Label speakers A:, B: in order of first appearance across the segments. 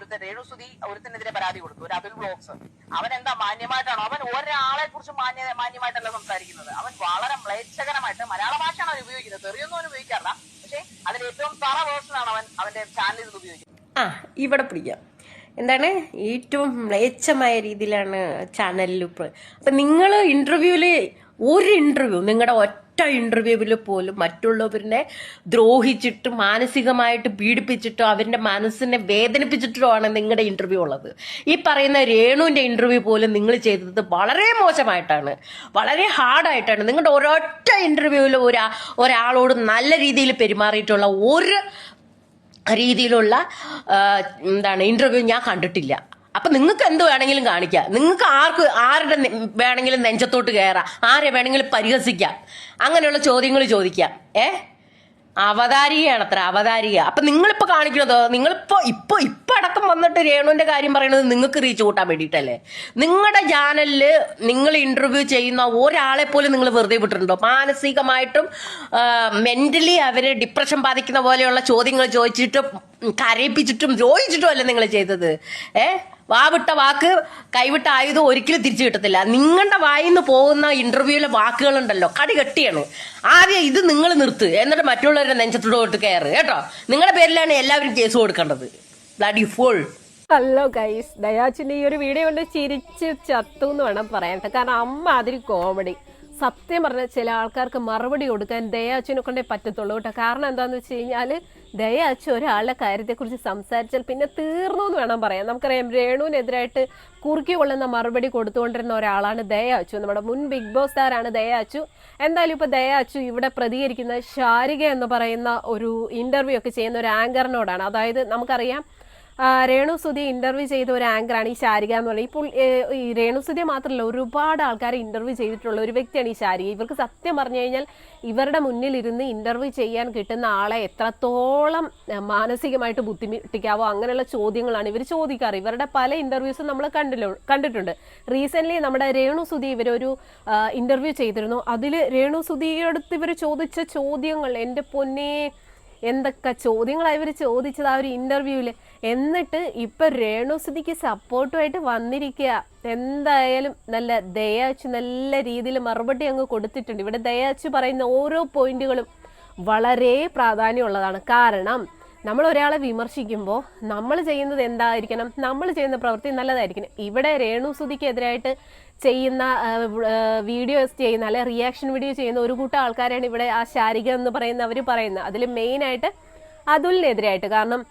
A: ഒരുത്തൻ രേണുസുതി ഒരുത്തനെതിരെ പരാതി കൊടുത്തു ഒരു അതുൽ ബ്ലോക്സ് അവൻ എന്താ മാന്യമായിട്ടാണോ? അവൻ ഒരാളെ കുറിച്ച് മാന്യ മാന്യമായിട്ടല്ല സംസാരിക്കുന്നത്. അവൻ വളരെ മ്ലേച്ഛകരമായിട്ട് മലയാള ഭാഷയാണ് അവൻ ഉപയോഗിക്കുന്നത്. തെറിയൊന്നും അവൻ ഉപയോഗിക്കാറില്ല. പക്ഷേ അതിൽ ഏറ്റവും തറ വേർഷനാണ് അവൻ അവന്റെ ചാനലിൽ നിന്ന് ഉപയോഗിക്കുന്നത്.
B: ആ ഇവിടെ പിടിക്കാം. എന്താണ്? ഏറ്റവും മ്ലേച്ഛമായ രീതിയിലാണ് ചാനലിൽ അപ്പം നിങ്ങൾ ഇന്റർവ്യൂവിൽ ഒരു ഇന്റർവ്യൂ നിങ്ങളുടെ ഒറ്റ ഇന്റർവ്യൂവിൽ പോലും മറ്റുള്ളവരിനെ ദ്രോഹിച്ചിട്ടും മാനസികമായിട്ട് പീഡിപ്പിച്ചിട്ടോ അവരുടെ മനസ്സിനെ വേദനിപ്പിച്ചിട്ടോ ആണ് നിങ്ങളുടെ ഇന്റർവ്യൂ ഉള്ളത്. ഈ പറയുന്ന രേണുവിന്റെ ഇന്റർവ്യൂ പോലും നിങ്ങൾ ചെയ്തത് വളരെ മോശമായിട്ടാണ്. വളരെ ഹാർഡായിട്ടാണ് നിങ്ങളുടെ ഒരൊറ്റ ഇന്റർവ്യൂവിൽ ഒരാ ഒരാളോട് നല്ല രീതിയിൽ പെരുമാറിയിട്ടുള്ള ഒരു രീതിയിലുള്ള എന്താണ് ഇന്റർവ്യൂ ഞാൻ കണ്ടിട്ടില്ല. അപ്പൊ നിങ്ങൾക്ക് എന്ത് വേണമെങ്കിലും കാണിക്കാം. നിങ്ങൾക്ക് ആർക്ക് ആരുടെ വേണമെങ്കിലും നെഞ്ചത്തോട്ട് കയറാം. ആരെ വേണമെങ്കിലും പരിഹസിക്കാം. അങ്ങനെയുള്ള ചോദ്യങ്ങൾ ചോദിക്കാം. ഏ? അവതാരികയാണ് അത്ര അവതാരിക. അപ്പൊ നിങ്ങളിപ്പോ കാണിക്കുന്നത് നിങ്ങളിപ്പോ ഇപ്പൊ ഇപ്പൊ അടക്കം വന്നിട്ട് രേണുവിന്റെ കാര്യം പറയുന്നത് നിങ്ങൾക്ക് റീച്ച് കൂട്ടാൻ വേണ്ടിയിട്ടല്ലേ? നിങ്ങളുടെ ചാനലിൽ നിങ്ങൾ ഇന്റർവ്യൂ ചെയ്യുന്ന ഒരാളെ പോലും നിങ്ങൾ വെറുതെ വിട്ടിട്ടുണ്ടോ? മാനസികമായിട്ടും മെന്റലി അവർ ഡിപ്രഷൻ ബാധിക്കുന്ന പോലെയുള്ള ചോദ്യങ്ങൾ ചോദിച്ചിട്ടും കരയിപ്പിച്ചിട്ടും ദ്രോഹിച്ചിട്ടും അല്ലേ നിങ്ങൾ ചെയ്തത്? ഏ? വാവിട്ട വാക്ക് കൈവിട്ട ആയുധം ഒരിക്കലും തിരിച്ചു കിട്ടത്തില്ല. നിങ്ങളുടെ വായിൽ നിന്ന് പോകുന്ന ഇന്റർവ്യൂവിലെ വാക്കുകളുണ്ടല്ലോ കടി കെട്ടിയാണ്. ആദ്യം ഇത് നിങ്ങൾ നിർത്ത് എന്നിട്ട് മറ്റുള്ളവരുടെ നെഞ്ചത്തോട്ട് കയറ് കേട്ടോ? നിങ്ങളുടെ പേരിലാണ് എല്ലാവരും കേസ് കൊടുക്കേണ്ടത്. ബ്ലഡി ഫുൾ
C: ഹലോ ഗൈസ് ദയാച്ചിന്റെ ഈ ഒരു വീഡിയോ കൊണ്ട് ചിരിച്ച് ചത്തു എന്ന് വേണം പറയാൻ കാരണം അമ്മ അതിരി കോമഡി സത്യം പറഞ്ഞ ചില ആൾക്കാർക്ക് മറുപടി കൊടുക്കാൻ ദയാച്ചിനെ കൊണ്ടേ പറ്റത്തുള്ളൂ കേട്ടോ. കാരണം എന്താണെന്ന് വെച്ച് കഴിഞ്ഞാൽ ദയാച്ചു ഒരാളുടെ കാര്യത്തെക്കുറിച്ച് സംസാരിച്ചാൽ പിന്നെ തീർന്നു എന്ന് വേണം പറയാം നമുക്കറിയാം രേണുവിനെതിരായിട്ട് കുറുക്കി കൊള്ളുന്ന മറുപടി കൊടുത്തുകൊണ്ടിരുന്ന ഒരാളാണ് ദയാച്ചു നമ്മുടെ മുൻ ബിഗ് ബോസ് താരാണ് ദയാച്ചു എന്തായാലും ഇപ്പൊ ദയാച്ചു ഇവിടെ പ്രതികരിക്കുന്ന ശാരിക എന്ന് പറയുന്ന ഒരു ഇന്റർവ്യൂ ഒക്കെ ചെയ്യുന്ന ഒരു ആങ്കറിനോടാണ് അതായത് നമുക്കറിയാം രേണു സുധി ഇന്റർവ്യൂ ചെയ്ത ഒരു ആങ്കറാണ് ഈ ശാരിക എന്ന് പറയുന്നത്. ഇപ്പോൾ ഈ രേണു സുധി മാത്രമല്ല ഒരുപാട് ആൾക്കാരെ ഇന്റർവ്യൂ ചെയ്തിട്ടുള്ള ഒരു വ്യക്തിയാണ് ഈ ശാരിക. ഇവർക്ക് സത്യം പറഞ്ഞു കഴിഞ്ഞാൽ ഇവരുടെ മുന്നിൽ ഇരുന്ന് ഇന്റർവ്യൂ ചെയ്യാൻ കിട്ടുന്ന ആളെ എത്രത്തോളം മാനസികമായിട്ട് ബുദ്ധിമുട്ടിക്കാവോ അങ്ങനെയുള്ള ചോദ്യങ്ങളാണ് ഇവർ ചോദിക്കാറ്. ഇവരുടെ പല ഇന്റർവ്യൂസും നമ്മൾ കണ്ടില്ലോ കണ്ടിട്ടുണ്ട്. റീസെന്റ് നമ്മുടെ രേണു സുധി ഇവരൊരു ഇന്റർവ്യൂ ചെയ്തിരുന്നു. അതിൽ രേണു സുധിയോടത്ത് ഇവർ ചോദിച്ച ചോദ്യങ്ങൾ എന്റെ പൊന്നേ എന്തൊക്കെ ചോദ്യങ്ങളാണ് ഇവർ ചോദിച്ചത് ആ ഒരു ഇന്റർവ്യൂവിൽ എന്നിട്ട് ഇപ്പൊ രേണുസുതിക്ക് സപ്പോർട്ടുമായിട്ട് വന്നിരിക്കുക എന്തായാലും നല്ല ദയാച്ചു നല്ല രീതിയിൽ മറുപടി അങ്ങ് കൊടുത്തിട്ടുണ്ട്. ഇവിടെ ദയാച്ചു പറയുന്ന ഓരോ പോയിന്റുകളും വളരെ പ്രാധാന്യമുള്ളതാണ്. കാരണം നമ്മൾ ഒരാളെ വിമർശിക്കുമ്പോൾ നമ്മൾ ചെയ്യുന്നത് എന്തായിരിക്കണം? നമ്മൾ ചെയ്യുന്ന പ്രവൃത്തി നല്ലതായിരിക്കണം. ഇവിടെ രേണു രേണുസുതിക്കെതിരായിട്ട് ചെയ്യുന്ന വീഡിയോസ് ചെയ്യുന്ന അല്ലെ റിയാക്ഷൻ വീഡിയോ ചെയ്യുന്ന ഒരു കൂട്ടം ആൾക്കാരാണ് ഇവിടെ ആ ശാരിക എന്ന് പറയുന്ന അവർ പറയുന്നത്. അതിൽ മെയിനായിട്ട് അതുലിനെതിരായിട്ട്. കാരണം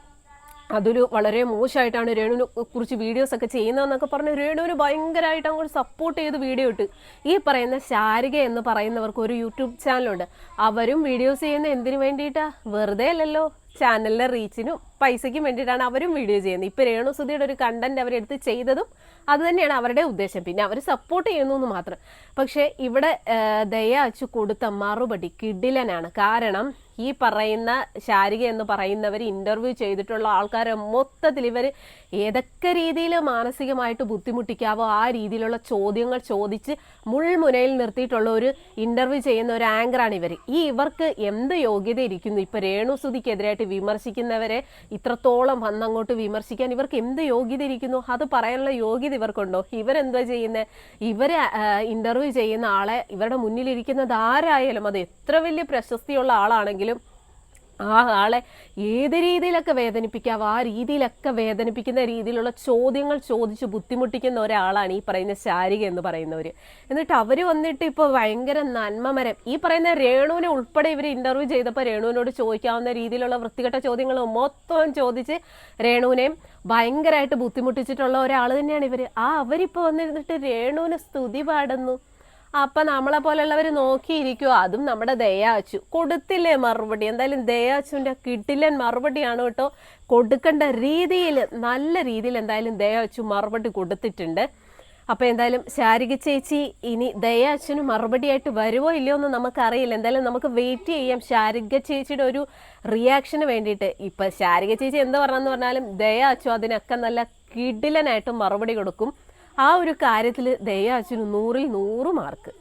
C: അതൊരു വളരെ മോശമായിട്ടാണ് രേണുവിനെ കുറിച്ച് വീഡിയോസ് ഒക്കെ ചെയ്യുന്നതെന്നൊക്കെ പറഞ്ഞ് രേണുവിന് ഭയങ്കരമായിട്ട് അങ്ങോട്ട് സപ്പോർട്ട് ചെയ്ത് വീഡിയോ ഇട്ട്. ഈ പറയുന്ന ശാരിക എന്ന് പറയുന്നവർക്ക് ഒരു യൂട്യൂബ് ചാനലുണ്ട് അവരും വീഡിയോസ് ചെയ്യുന്ന എന്തിനു വേണ്ടിയിട്ടാ? വെറുതെ അല്ലല്ലോ. ചാനലിലെ റീച്ചിനും പൈസയ്ക്കും വേണ്ടിയിട്ടാണ് അവരും വീഡിയോ ചെയ്യുന്നത്. ഇപ്പോൾ രേണു സുധിയുടെ ഒരു കണ്ടന്റ് അവരെടുത്ത് ചെയ്തതും അത് തന്നെയാണ് അവരുടെ ഉദ്ദേശം. പിന്നെ അവർ സപ്പോർട്ട് ചെയ്യുന്നു എന്ന് മാത്രം. പക്ഷേ ഇവിടെ ദയ അച്ചു കൊടുത്ത മറുപടി കിഡിലനാണ് കാരണം ഈ പറയുന്ന ശാരിക എന്ന് പറയുന്നവർ ഇന്റർവ്യൂ ചെയ്തിട്ടുള്ള ആൾക്കാരെ മൊത്തത്തിൽ ഇവർ ഏതൊക്കെ രീതിയിൽ മാനസികമായിട്ട് ബുദ്ധിമുട്ടിക്കാവോ ആ രീതിയിലുള്ള ചോദ്യങ്ങൾ ചോദിച്ച് മുൾമുനയിൽ നിർത്തിയിട്ടുള്ള ഒരു ഇന്റർവ്യൂ ചെയ്യുന്ന ഒരു ആങ്കറാണ് ഇവർ ഈ ഇവർക്ക് എന്ത് യോഗ്യത ഇരിക്കുന്നു? ഇപ്പൊ രേണുസുതിക്കെതിരായിട്ട് വിമർശിക്കുന്നവരെ ഇത്രത്തോളം വന്നങ്ങോട്ട് വിമർശിക്കാൻ ഇവർക്ക് എന്ത് യോഗ്യത ഇരിക്കുന്നു? അത് പറയാനുള്ള യോഗ്യത ഇവർക്കുണ്ടോ? ഇവരെന്താ ചെയ്യുന്നത് ഇവരെ ഇന്റർവ്യൂ ചെയ്യുന്ന ആളെ ഇവരുടെ മുന്നിലിരിക്കുന്നത് ആരായാലും അത് എത്ര വലിയ പ്രശസ്തിയുള്ള ആളാണെങ്കിലും ആ ആളെ ഏത് രീതിയിലൊക്കെ വേദനിപ്പിക്കാം? ആ രീതിയിലൊക്കെ വേദനിപ്പിക്കുന്ന രീതിയിലുള്ള ചോദ്യങ്ങൾ ചോദിച്ച് ബുദ്ധിമുട്ടിക്കുന്ന ഒരാളാണ് ഈ പറയുന്ന ശാരിക എന്ന് പറയുന്നവർ എന്നിട്ട് അവർ വന്നിട്ട് ഇപ്പോൾ ഭയങ്കര നന്മമരം. ഈ പറയുന്ന രേണുവിനെ ഉൾപ്പെടെ ഇവർ ഇന്റർവ്യൂ ചെയ്തപ്പോൾ രേണുവിനോട് ചോദിക്കാവുന്ന രീതിയിലുള്ള വൃത്തികെട്ട ചോദ്യങ്ങൾ മൊത്തം ചോദിച്ച് രേണുവിനെയും ഭയങ്കരമായിട്ട് ബുദ്ധിമുട്ടിച്ചിട്ടുള്ള ഒരാൾ തന്നെയാണ് ഇവർ ആ അവരിപ്പോൾ വന്നിരുന്നിട്ട് രേണുവിനെ സ്തുതി പാടുന്നു. അപ്പൊ നമ്മളെ പോലെയുള്ളവർ നോക്കിയിരിക്കുവോ. അതും നമ്മുടെ ദയാച്ചു. കൊടുത്തില്ലേ മറുപടി? എന്തായാലും ദയാച്ചുവിന്റെ കിട്ടില്ലൻ മറുപടിയാണ് കേട്ടോ. കൊടുക്കേണ്ട രീതിയിൽ നല്ല രീതിയിൽ എന്തായാലും ദയാച്ചു മറുപടി കൊടുത്തിട്ടുണ്ട്. അപ്പൊ എന്തായാലും ശാരിക ചേച്ചി ഇനി ദയാച്ചന് മറുപടിയായിട്ട് വരുമോ ഇല്ലയോ എന്ന് നമുക്കറിയില്ല. എന്തായാലും നമുക്ക് വെയിറ്റ് ചെയ്യാം. ശാരിക ചേച്ചിയുടെ ഒരു റിയാക്ഷന് വേണ്ടിയിട്ട്. ഇപ്പൊ ശാരിക ചേച്ചി എന്ത് പറഞ്ഞെന്ന് പറഞ്ഞാലും ദയാച്ചു അതിനൊക്കെ നല്ല കിടിലനായിട്ട് മറുപടി കൊടുക്കും. ആ ഒരു കാര്യത്തിൽ ദയാച്ചന് നൂറിൽ നൂറ് മാർക്ക്